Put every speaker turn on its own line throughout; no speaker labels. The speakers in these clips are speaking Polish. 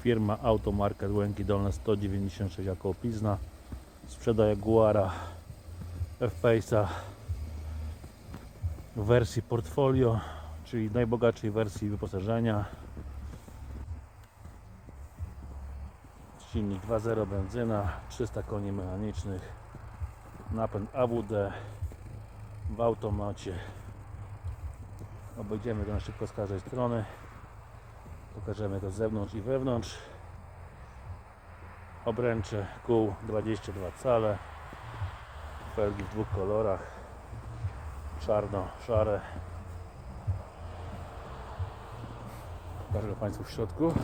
Firma Automarket Łęki Dolne 196 jako opizna. Sprzeda Jaguara F-Pace'a w wersji portfolio, czyli najbogatszej wersji wyposażenia. Silnik 2.0 benzyna, 300 koni mechanicznych, napęd AWD w automacie. Obejdziemy go na szybko z każdej strony. Pokażemy go z zewnątrz i wewnątrz. Obręcze kół 22 cale. Felgi w dwóch kolorach. Czarno-szare. Pokażę Państwu w środku.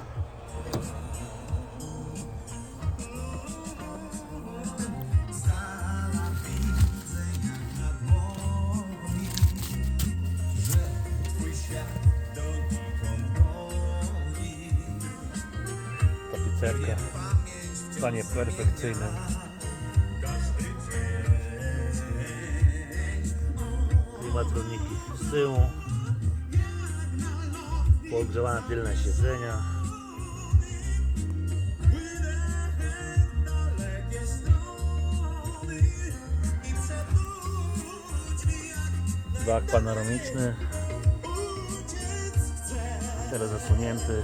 Tapicerka w stanie perfekcyjnym. Klimatroniki z tyłu. Podgrzewane tylne siedzenia. Bak panoramiczny. Teraz zasunięty.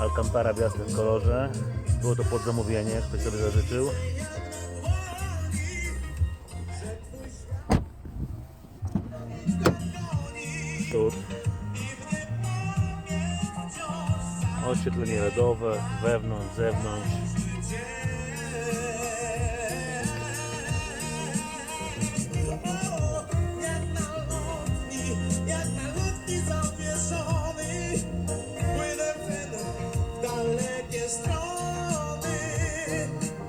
Alcantara w jasnym kolorze. Było to pod zamówienie, ktoś sobie zażyczył. Przód. Oświetlenie LEDowe, wewnątrz, zewnątrz.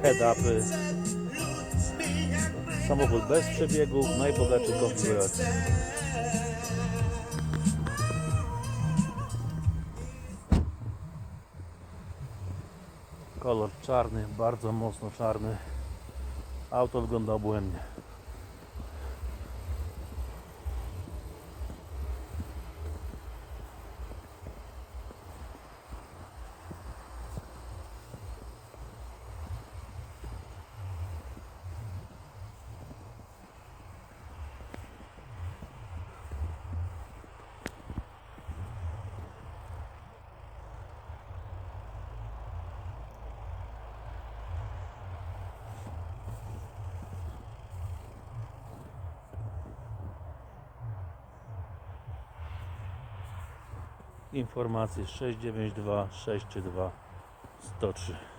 Head-upy. Samochód bez przebiegu, najbogatszy konfiguracji. Kolor czarny, bardzo mocno czarny. Auto wygląda obłędnie. Informacje 692 62 103